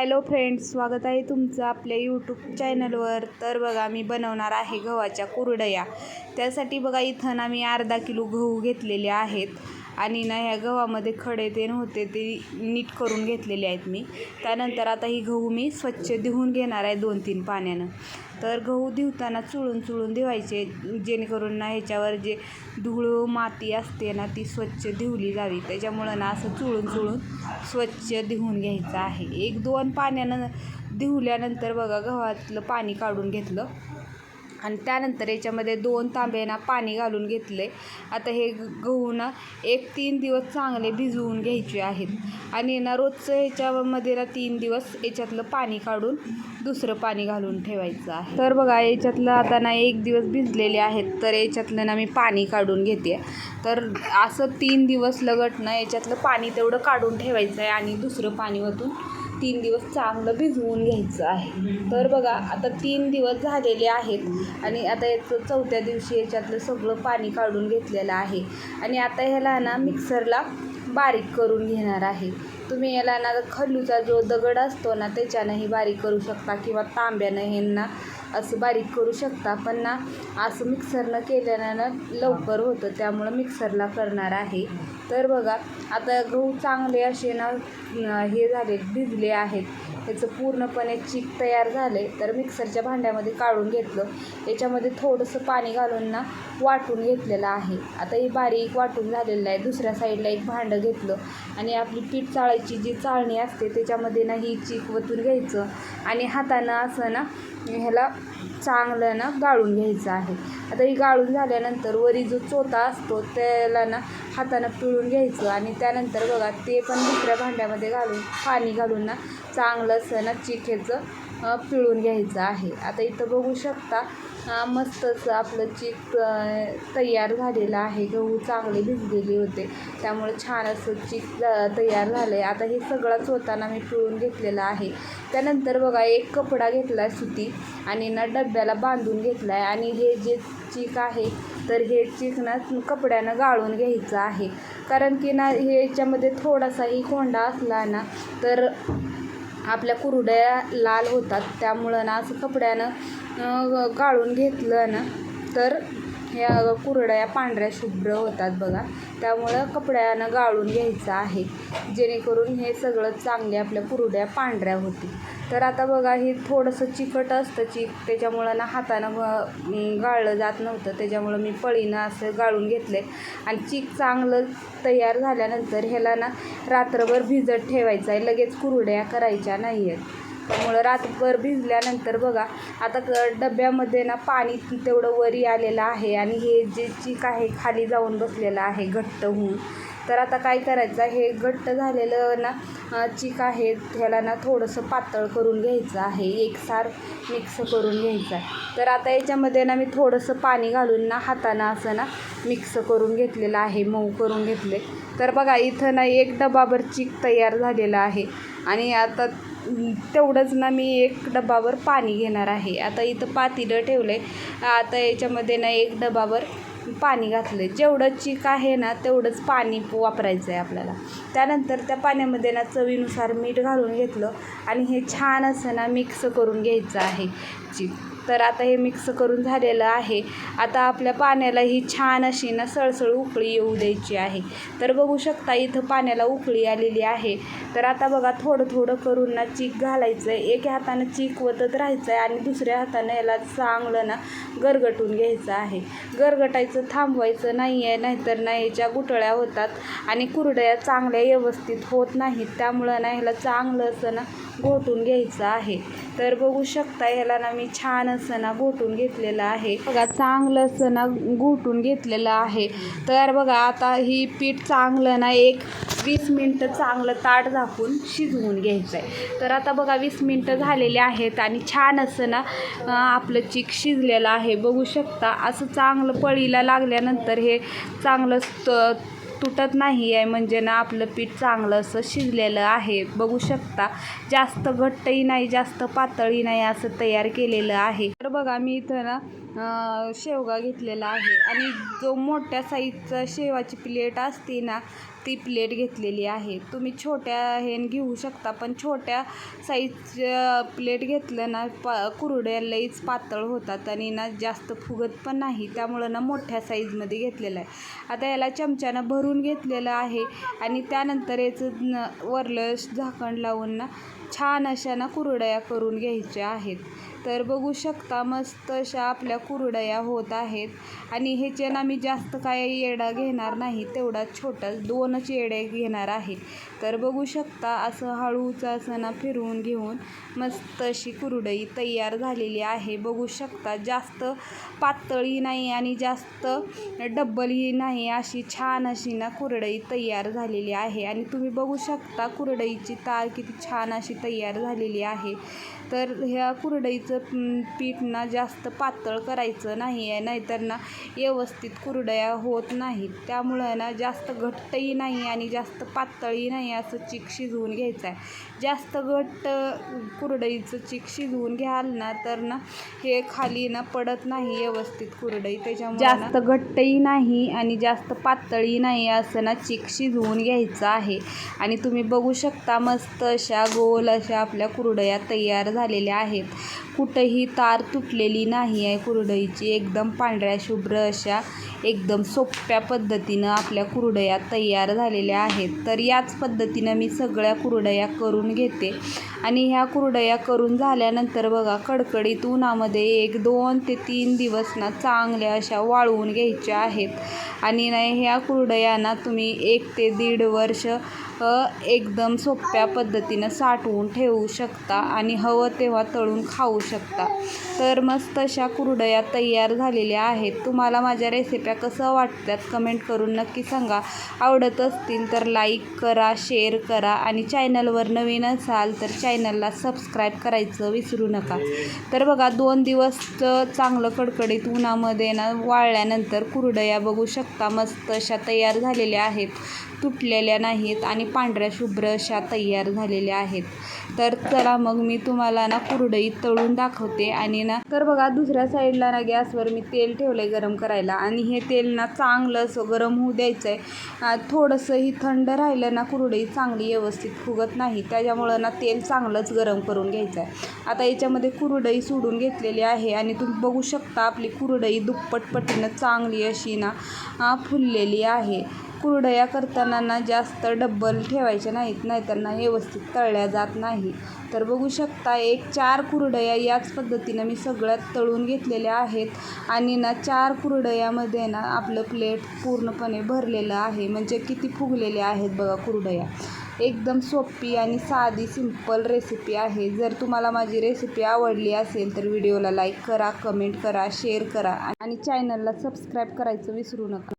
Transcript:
Hello friends स्वागत आहे तुमचं आपल्या यूट्यूब चॅनलवर तर बघा मी बनवणार आहे गव्हाच्या कुरडया. त्यासाठी बघा इथं ना मी अर्धा किलो गहू घेतलेले आहेत. आणि ना ह्या गव्हामध्ये खडे ते होते ते नीट करून घेतलेले आहेत मी. त्यानंतर आता ही गहू मी स्वच्छ धुवून घेणार आहे दोन तीन पाण्यानं. तर गहू धुताना चुळून चुळून धुवायचे जेणेकरून ना ह्याच्यावर जे धूळ माती असते ना ती स्वच्छ धुवली जावी. त्याच्यामुळं ना असं चुळून चुळून स्वच्छ धुवून घ्यायचं आहे. एक दोन पाण्यानं धुवल्यानंतर बघा गव्हातलं पाणी काढून घेतलं. आणि त्यानंतर याच्यामध्ये दोन तांबे ना पाणी घालून घेतले. आता हे ग- गहू ना एक तीन दिवस चांगले भिजवून घ्यायचे आहेत. आणि ना रोजचं ह्याच्यामध्ये ना तीन दिवस याच्यातलं पाणी काढून दुसरं पाणी घालून ठेवायचं आहे. तर बघा याच्यातलं आता ना एक दिवस भिजलेले आहेत. तर याच्यातलं ना मी पाणी काढून घेते. तर असं तीन दिवस लगट ना याच्यातलं पाणी तेवढं काढून ठेवायचं आहे आणि दुसरं पाणी वतून तीन दिवस चांगलं भिजवून घ्यायचं आहे. तर बघा आता तीन दिवस झालेले आहेत आणि आता याचं चौथ्या दिवशी याच्यातलं सगळं पाणी काढून घेतलेलं आहे. आणि आता ह्याला ना मिक्सरला बारीक करून घेणार आहे. तुम्ही याला ना खल्लूचा जो दगड असतो ना त्याच्यानंही बारीक करू शकता किंवा तांब्यानं ह्यांना असं बारीक करू शकता. पण ना असं मिक्सरनं केल्यानं ना लवकर होतं त्यामुळं मिक्सरला करणार आहे. तर बघा आता गहू चांगले असे ना हे झाले भिजले आहेत. त्याचं पूर्णपणे चीक तयार झाले. तर मिक्सरच्या भांड्यामध्ये काढून घेतलं. याच्यामध्ये थोडंसं पाणी घालून ना वाटून घेतलेलं आहे. आता ही बारीक वाटून झालेलं आहे. दुसऱ्या साईडला एक भांडं घेतलं. आणि आपली पीठ चाळायची जी चाळणी असते त्याच्यामध्ये ना ही चीक वतून घ्यायचं. आणि हातानं असं ना ह्याला चांगलं ना गाळून घ्यायचं आहे. आता ही गाळून झाल्यानंतर वरी जो चोथा असतो त्याला ना हातानं पिळून घ्यायचं आणि त्यानंतर बघा ते पण दुसऱ्या भांड्यामध्ये घालून पाणी घालून ना चांगलं असं ना चिखेचं पिळून घ्यायचं आहे. आता इथं बघू शकता अ, मस्त असं आपलं चीक तयार झालेलं आहे. गहू चांगले भिजलेले होते. त्यामुळे छान असं चीक तयार झालं आहे आता हे सगळंच होताना मी पिळून घेतलेलं आहे. त्यानंतर बघा एक कपडा घेतला आहे सुती आणि ना डब्याला बांधून घेतला आहे आणि हे जे चीक आहे तर हे चिकनात ना कपड्यानं गाळून घ्यायचं आहे. कारण की ना हे याच्यामध्ये थोडासाही कोंडा असला ना तर आपल्या कुरड्या लाल होतात. त्यामुळं ना असं कपड्यानं गाळून घेतलं ना तर ह्या कुरड्या पांढऱ्या शुभ्र होतात बघा. त्यामुळं कपड्यानं गाळून घ्यायचं आहे. जेणेकरून हे सगळं चांगले आपल्या कुरड्या पांढऱ्या होतील. तर आता बघा हे थोडंसं चिकट असतं चीक. त्याच्यामुळं ना हातानं गाळलं जात नव्हतं. त्याच्यामुळं मी पळीनं असं गाळून घेतले आणि चीक चांगलं तयार झाल्यानंतर ह्याला ना रात्रभर भिजत ठेवायचं आहे. लगेच कुरड्या करायच्या नाही आहेत त्यामुळं रात्रभर भिजल्यानंतर बघा आता क डब्यामध्ये ना पाणी तेवढं वरी आलेलं आहे आणि हे जे चीक आहे खाली जाऊन बसलेलं आहे घट्ट होऊन. तर आता काय करायचं हे घट्ट झालेलं ना चीक आहे ह्याला ना थोडंसं पातळ करून घ्यायचं आहे एकसार मिक्स करून घ्यायचं आहे. तर आता याच्यामध्ये ना मी थोडंसं पाणी घालून ना हातानं असं ना मिक्स करून घेतलेलं आहे मऊ करून घेतले तर बघा इथं ना एक डबाभर चीक तयार झालेला आहे. आणि आता तेवढंच ना मी एक डबावर पाणी घेणार आहे. आता इथं पातेलं ठेवलं आहे आता याच्यामध्ये ना एक डबावर पाणी घातलं आहे जेवढं चीक आहे ना तेवढंच पाणी वापरायचं आहे आपल्याला. त्यानंतर त्या पाण्यामध्ये ना चवीनुसार मीठ घालून घेतलं आणि हे छान असं ना मिक्स करून घ्यायचं आहे. चीक. तर आता हे मिक्स करून झालेलं आहे. आता आपल्या पाण्याला ही छान अशी ना सळसळ उकळी येऊ द्यायची आहे. तर बघू शकता इथं पाण्याला उकळी आलेली आहे. तर आता बघा थोडं थोडं करून ना चीक घालायचं आहे एक हातानं चीक वतत राहायचं आहे आणि दुसऱ्या हातानं याला चांगलं ना गरगटून घ्यायचं आहे. गरगटायचं थांबवायचं नाही आहे नाहीतर ना याच्या गुटळ्या होतात आणि कुरड्या चांगल्या व्यवस्थित होत नाहीत. त्यामुळं ना ह्याला चांगलं असं ना घोटून घ्यायचं आहे. तर बघू शकता ह्याला ना मी छान असं ना घोटून घेतलेलं आहे. बघा चांगलं असं ना घोटून घेतलेलं आहे. तर बघा आता ही पीठ चांगलं ना एक वीस मिनटं चांगलं ताट झाकून शिजवून घ्यायचं आहे तर आता बघा वीस मिनटं झालेले आहेत आणि छान असं ना आपलं चीक शिजलेलं आहे. बघू शकता असं चांगलं पळीला लागल्यानंतर हे चांगलं स्त तुटत नाही आहे म्हणजे ना आपलं पीठ चांगलं असं शिजलेलं आहे. बघू शकता जास्त घट्टही नाही जास्त पातळही नाही असं तयार केलेलं आहे. तर बघा मी इथं ना शेवगा घेतलेला आहे. आणि जो मोठ्या साईजचा शेवाची प्लेट असते ना ती प्लेट घेतलेली आहे. तुम्ही छोट्या हेन घेऊ शकता पण छोट्या साईजच्या प्लेट घेतलं ना पा कुरड्या लईच पातळ होतात आणि ना जास्त फुगत पण नाही. त्यामुळं ना मोठ्या साईजमध्ये घेतलेलं आहे. आता याला चमच्यानं भरून घेतलेलं आहे आणि त्यानंतर याचं न वरलं झाकण लावून ना छान अशा ना कुरडया करून घ्यायच्या आहेत. तर बघू शकता मस्त अशा आपल्या कुरडया होत आहेत. आणि ह्याच्यानं आम्ही जास्त काय येडा घेणार नाही तेवढा छोटा दोनच येडे घेणार आहे. तर बघू शकता असं हळूच असं ना फिरवून घेऊन मस्त अशी कुरडई तयार झालेली आहे. बघू शकता जास्त पातळी नाही आणि जास्त डब्बलही नाही अशी छान अशी ना कुरडई तयार झालेली आहे. आणि तुम्ही बघू शकता कुरडईची तार किती छान अशी तयार झालेली आहे. तर ह्या कुरडईचं पीठ ना जास्त पातळ करायचं नाही आहे नाहीतर ना व्यवस्थित कुरडया होत नाहीत. त्यामुळं ना जास्त घट्टही नाही आणि जास्त पातळही नाही असं चीक शिजवून घ्यायचं आहे. जास्त घट्ट कुरडईचं चीक शिजवून घ्याल ना तर ना हे खाली ना पडत नाही व्यवस्थित कुरडई. त्याच्यामुळे जास्त घट्टही नाही आणि जास्त पातळही नाही असं ना चीक शिजवून घ्यायचं आहे. आणि तुम्ही बघू शकता मस्त अशा गोल अशा आपल्या कुरडया तयार झालेल्या आहेत. कुठंही तार तुटलेली नाही आहे. कुरडईची एकदम पांढऱ्या शुभ्र अशा एकदम सोप्या पद्धतीनं आपल्या कुरडया तयार झालेल्या आहेत. तर याच पद्धतीनं मी सगळ्या कुरडया करून घेते. आणि ह्या कुरडया करून झाल्यानंतर बघा कडकडीत उन्हामध्ये एक दोन ते तीन दिवस ना चांगल्या अशा वाळवून घ्यायच्या आहेत. आणि नाही ह्या कुरडयांना तुम्ही एक ते दीड वर्ष एकदम सोप्या पद्धतीनं साठवून ठेवू शकता आणि हवं तेव्हा तळून खाऊ शकता. तर मस्त अशा कुरडया तयार झालेल्या आहेत. तुम्हाला माझ्या रेसिप्या कसं वाटतात कमेंट करून नक्की सांगा. आवडत असतील तर लाईक करा शेअर करा आणि चॅनलवर नवीन असाल तर चॅनलला सबस्क्राईब करायचं विसरू नका. तर बघा दोन दिवस चांगलं कडकडीत उन्हामध्ये ना वाळल्यानंतर कुरडया बघू शकता. मस्त अशा तयार झालेल्या आहेत. तुटलेल्या नाहीत आणि पांढऱ्या शुभ्र अशा तयार झालेल्या आहेत. तर चला मग मी तुम्हाला ना कुरडई तळून दाखवते आणि ना तर बघा दुसऱ्या साईडला ना गॅसवर मी तेल ठेवलं आहे गरम करायला. आणि हे तेल ना चांगलं असं गरम होऊ द्यायचं आहे थोडंसंही थंड राहिलं ना कुरडई चांगली व्यवस्थित फुगत नाही. त्याच्यामुळं ना तेल चांगलंच गरम करून घ्यायचं आहे आता याच्यामध्ये कुरडई सोडून घेतलेली आहे आणि तुम्ही बघू शकता आपली कुरडई दुप्पट पटीनं चांगली अशी ना फुललेली आहे. कुरडया करताना ना जास्त डब्बल ठेवायच्या नाहीत नाही त्यांना व्यवस्थित तळल्या जात नाही. तर बघू शकता एक चार कुरडया याच पद्धतीनं मी सगळ्यात तळून घेतलेल्या आहेत आणि ना चार कुरडयामध्ये ना आपलं प्लेट पूर्णपणे भरलेलं आहे. म्हणजे किती फुगलेले आहेत बघा कुरडया. एकदम सोपी आणि साधी सिंपल रेसिपी आहे. जर तुम्हाला माझी रेसिपी आवडली असेल तर व्हिडिओला लाईक करा कमेंट करा शेअर करा आणि चॅनलला सबस्क्राईब करायचं विसरू नका.